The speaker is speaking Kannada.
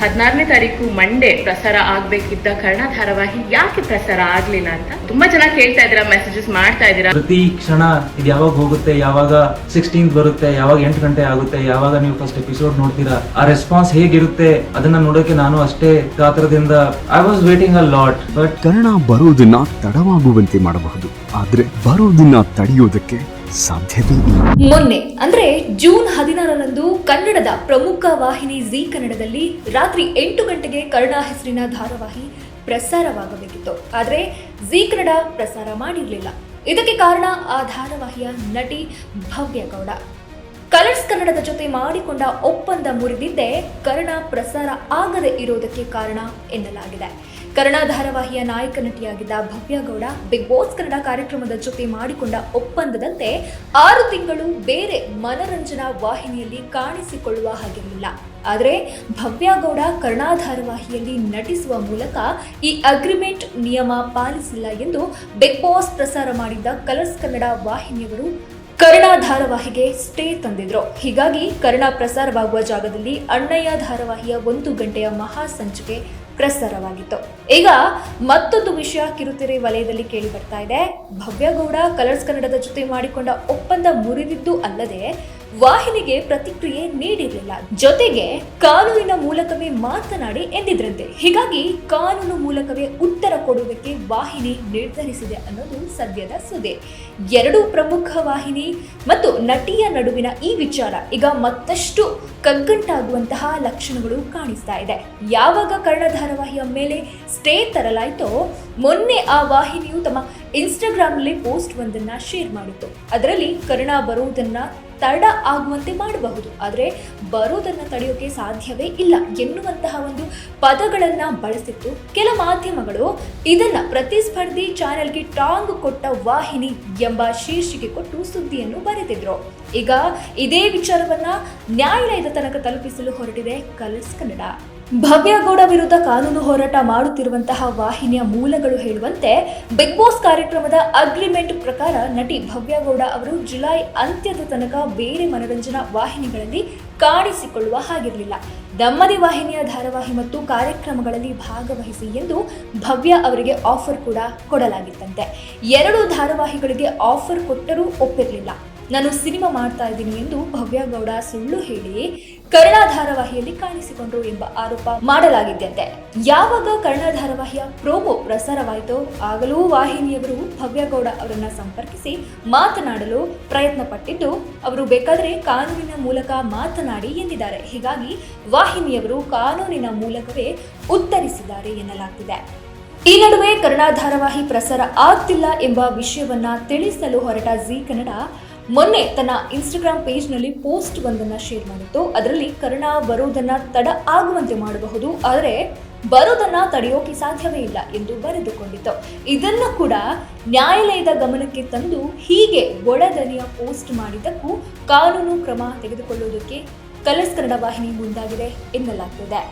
ಹದಿನಾರನೇ ತಾರೀಕು ಮಂಡೇ ಪ್ರಸಾರ ಆಗ್ಬೇಕಿದ್ದ ಕರ್ಣ ಧಾರಾವಾಹಿ ಯಾಕೆ ಪ್ರಸಾರ ಆಗ್ಲಿಲ್ಲ ಅಂತ ತುಂಬಾ ಜನ ಕೇಳ್ತಾ ಇದ್ದೀರಾ ಮೆಸೇಜಸ್ ಮಾಡ್ತಾ ಇದ್ದೀರಾ. ಪ್ರತಿ ಕ್ಷಣ ಇದು ಯಾವಾಗ ಹೋಗುತ್ತೆ ಯಾವಾಗ ಸಿಕ್ಸ್ಟೀನ್ ಬರುತ್ತೆ ಯಾವಾಗ ಎಂಟು ಗಂಟೆ ಆಗುತ್ತೆ ಯಾವಾಗ ನೀವು ಫಸ್ಟ್ ಎಪಿಸೋಡ್ ನೋಡ್ತೀರಾ ಆ ರೆಸ್ಪಾನ್ಸ್ ಹೇಗಿರುತ್ತೆ ಅದನ್ನ ನೋಡೋಕೆ ನಾನು ಅಷ್ಟೇ ಗಾತ್ರದಿಂದ I was waiting a lot but Karna ಬರೋದನ್ನ ತಡವಾಗುವಂತೆ ಮಾಡಬಹುದು. ಆದ್ರೆ ಬರೋದನ್ನ ತಡೆಯೋದಕ್ಕೆ ಇಲ್ಲ. ಮೊನ್ನೆ, ಅಂದ್ರೆ ಜೂನ್ ಹದಿನಾರರಂದು ಕನ್ನಡದ ಪ್ರಮುಖ ವಾಹಿನಿ ಜಿ ಕನ್ನಡದಲ್ಲಿ ರಾತ್ರಿ ಎಂಟು ಗಂಟೆಗೆ ಕರ್ಣ ಹೆಸರಿನ ಧಾರಾವಾಹಿ ಪ್ರಸಾರವಾಗಬೇಕಿತ್ತು. ಆದ್ರೆ ಜೀ ಕನ್ನಡ ಪ್ರಸಾರ ಮಾಡಿರಲಿಲ್ಲ. ಇದಕ್ಕೆ ಕಾರಣ ಆ ಧಾರಾವಾಹಿಯ ನಟಿ ಭವ್ಯ ಗೌಡ ಕಲರ್ಸ್ ಕನ್ನಡದ ಜೊತೆ ಮಾಡಿಕೊಂಡ ಒಪ್ಪಂದ ಮುರಿದಿದ್ದೇ ಕರ್ಣ ಪ್ರಸಾರ ಆಗದೆ ಇರೋದಕ್ಕೆ ಕಾರಣ ಎನ್ನಲಾಗಿದೆ. ಕರ್ಣ ಧಾರಾವಾಹಿಯ ನಾಯಕ ನಟಿಯಾಗಿದ್ದ ಭವ್ಯಗೌಡ ಬಿಗ್ ಬಾಸ್ ಕನ್ನಡ ಕಾರ್ಯಕ್ರಮದ ಜೊತೆ ಮಾಡಿಕೊಂಡ ಒಪ್ಪಂದದಂತೆ ಆರು ತಿಂಗಳು ಬೇರೆ ಮನರಂಜನಾ ವಾಹಿನಿಯಲ್ಲಿ ಕಾಣಿಸಿಕೊಳ್ಳುವ ಹಾಗಿರಲಿಲ್ಲ. ಆದರೆ ಭವ್ಯಗೌಡ ಕರ್ಣ ಧಾರಾವಾಹಿಯಲ್ಲಿ ನಟಿಸುವ ಮೂಲಕ ಈ ಅಗ್ರಿಮೆಂಟ್ ನಿಯಮ ಪಾಲಿಸಿಲ್ಲ ಎಂದು ಬಿಗ್ ಬಾಸ್ ಪ್ರಸಾರ ಮಾಡಿದ್ದ ಕಲರ್ಸ್ ಕನ್ನಡ ವಾಹಿನಿಯವರು ಕರ್ಣ ಧಾರಾವಾಹಿಗೆ ಸ್ಟೇ ತಂದಿದ್ರು. ಹೀಗಾಗಿ ಕರ್ಣ ಪ್ರಸಾರವಾಗುವ ಜಾಗದಲ್ಲಿ ಅಣ್ಣಯ್ಯ ಧಾರಾವಾಹಿಯ ಒಂದು ಗಂಟೆಯ ಮಹಾ ಸಂಚಿಕೆ ಪ್ರಸಾರವಾಗಿತ್ತು. ಈಗ ಮತ್ತೊಂದು ವಿಷಯ ಕಿರುತೆರೆ ವಲಯದಲ್ಲಿ ಕೇಳಿ ಬರ್ತಾ ಇದೆ. ಭವ್ಯಗೌಡ, ಕಲರ್ಸ್ ಕನ್ನಡದ ಜೊತೆ ಮಾಡಿಕೊಂಡ ಒಪ್ಪಂದ ಮುರಿದಿದ್ದು ಅಲ್ಲದೆ ವಾಹಿನಿಗೆ ಪ್ರತಿಕ್ರಿಯೆ ನೀಡಿರಲಿಲ್ಲ. ಜೊತೆಗೆ ಕಾನೂನಿನ ಮೂಲಕವೇ ಮಾತನಾಡಿ ಎಂದಿದ್ರಂತೆ. ಹೀಗಾಗಿ ಕಾನೂನು ಮೂಲಕವೇ ಉತ್ತರ ಕೊಡುವುದಕ್ಕೆ ವಾಹಿನಿ ನಿರ್ಧರಿಸಿದೆ ಅನ್ನೋದು ಸದ್ಯದ ಸುದ್ದಿ. ಎರಡು ಪ್ರಮುಖ ವಾಹಿನಿ ಮತ್ತು ನಟಿಯ ನಡುವಿನ ಈ ವಿಚಾರ ಈಗ ಮತ್ತಷ್ಟು ಕಗ್ಗಂಟಾಗುವಂತಹ ಲಕ್ಷಣಗಳು ಕಾಣಿಸ್ತಾ ಇದೆ. ಯಾವಾಗ ಕರ್ಣ ಧಾರಾವಾಹಿಯ ಮೇಲೆ ಸ್ಟೇ ತರಲಾಯಿತೋ ಮೊನ್ನೆ ಆ ವಾಹಿನಿಯು ತಮ್ಮ ಇನ್ಸ್ಟಾಗ್ರಾಮ್ನಲ್ಲಿ ಪೋಸ್ಟ್ ಒಂದನ್ನ ಶೇರ್ ಮಾಡಿತ್ತು. ಅದರಲ್ಲಿ ಕರ್ಣ ಬರುವುದನ್ನ ತಡ ಆಗುವಂತೆ ಮಾಡಬಹುದು. ಆದರೆ ಬರೋದನ್ನು ತಡೆಯೋಕೆ ಸಾಧ್ಯವೇ ಇಲ್ಲ. ಎನ್ನುವಂತಹ ಒಂದು ಪದಗಳನ್ನ ಬಳಸಿತ್ತು ಕೆಲ ಮಾಧ್ಯಮಗಳು ಇದನ್ನು ಪ್ರತಿಸ್ಪರ್ಧಿ ಚಾನೆಲ್ಗೆ ಟಾಂಗ್ ಕೊಟ್ಟ ವಾಹಿನಿ ಎಂಬ ಶೀರ್ಷಿಕೆ ಕೊಟ್ಟು ಸುದ್ದಿಯನ್ನು ಬರೆದಿದ್ರು. ಈಗ ಇದೇ ವಿಚಾರವನ್ನ ನ್ಯಾಯಾಲಯದ ತನಕ ತಲುಪಿಸಲು ಹೊರಟಿದೆ ಕಲರ್ಸ್ ಕನ್ನಡ. ಭವ್ಯಗೌಡ ವಿರುದ್ಧ ಕಾನೂನು ಹೋರಾಟ ಮಾಡುತ್ತಿರುವಂತಹ ವಾಹಿನಿಯ ಮೂಲಗಳು ಹೇಳುವಂತೆ ಬಿಗ್ ಬಾಸ್ ಕಾರ್ಯಕ್ರಮದ ಅಗ್ರಿಮೆಂಟ್ ಪ್ರಕಾರ ನಟಿ ಭವ್ಯಗೌಡ ಅವರು ಜುಲೈ ಅಂತ್ಯದ ತನಕ ಬೇರೆ ಮನರಂಜನಾ ವಾಹಿನಿಗಳಲ್ಲಿ ಕಾಣಿಸಿಕೊಳ್ಳುವ ಹಾಗಿರಲಿಲ್ಲ. ದಮ್ಮದಿ ವಾಹಿನಿಯ ಧಾರಾವಾಹಿ ಮತ್ತು ಕಾರ್ಯಕ್ರಮಗಳಲ್ಲಿ ಭಾಗವಹಿಸಿ ಎಂದು ಭವ್ಯ ಅವರಿಗೆ ಆಫರ್ ಕೂಡ ಕೊಡಲಾಗಿತ್ತಂತೆ. ಎರಡು ಧಾರಾವಾಹಿಗಳಿಗೆ ಆಫರ್ ಕೊಟ್ಟರೂ ಒಪ್ಪಿರಲಿಲ್ಲ. ನಾನು ಸಿನಿಮಾ ಮಾಡ್ತಾ ಇದ್ದೀನಿ ಎಂದು ಭವ್ಯಗೌಡ ಸುಳ್ಳು ಹೇಳಿ ಕರ್ಣ ಧಾರಾವಾಹಿಯಲ್ಲಿ ಕಾಣಿಸಿಕೊಂಡ್ರು ಎಂಬ ಆರೋಪ ಮಾಡಲಾಗಿದ್ದಂತೆ. ಯಾವಾಗ ಕರ್ಣ ಧಾರಾವಾಹಿಯ ಪ್ರೋಮೋ ಪ್ರಸಾರವಾಯಿತೋ ಆಗಲೂ ವಾಹಿನಿಯವರು ಭವ್ಯಗೌಡ ಅವರನ್ನ ಸಂಪರ್ಕಿಸಿ ಮಾತನಾಡಲು ಪ್ರಯತ್ನ ಪಟ್ಟಿದ್ದು ಅವರು ಬೇಕಾದರೆ ಕಾನೂನಿನ ಮೂಲಕ ಮಾತನಾಡಿ ಎಂದಿದ್ದಾರೆ. ಹೀಗಾಗಿ ವಾಹಿನಿಯವರು ಕಾನೂನಿನ ಮೂಲಕವೇ ಉತ್ತರಿಸಿದ್ದಾರೆ ಎನ್ನಲಾಗ್ತಿದೆ. ಈ ನಡುವೆ ಕನ್ನಡ ಧಾರಾವಾಹಿ ಪ್ರಸಾರ ಆಗ್ತಿಲ್ಲ ಎಂಬ ವಿಷಯವನ್ನ ತಿಳಿಸಲು ಹೊರಟ ಜಿ ಕನ್ನಡ ಮೊನ್ನೆ ತನ್ನ ಇನ್ಸ್ಟಾಗ್ರಾಮ್ ಪೇಜ್ನಲ್ಲಿ ಪೋಸ್ಟ್ ಒಂದನ್ನು ಶೇರ್ ಮಾಡಿತ್ತು. ಅದರಲ್ಲಿ ಕರ್ಣ ಬರೋದನ್ನು ತಡ ಆಗುವಂತೆ ಮಾಡಬಹುದು, ಆದರೆ ಬರೋದನ್ನ ತಡೆಯೋಕೆ ಸಾಧ್ಯವೇ ಇಲ್ಲ ಎಂದು ಬರೆದುಕೊಂಡಿತ್ತು. ಇದನ್ನು ಕೂಡ ನ್ಯಾಯಾಲಯದ ಗಮನಕ್ಕೆ ತಂದು ಹೀಗೆ ಒಳದನಿಯ ಪೋಸ್ಟ್ ಮಾಡಿದ್ದಕ್ಕೂ ಕಾನೂನು ಕ್ರಮ ತೆಗೆದುಕೊಳ್ಳುವುದಕ್ಕೆ ಕಲರ್ಸ್ ಕನ್ನಡ ವಾಹಿನಿ ಮುಂದಾಗಿದೆ ಎನ್ನಲಾಗ್ತಿದೆ.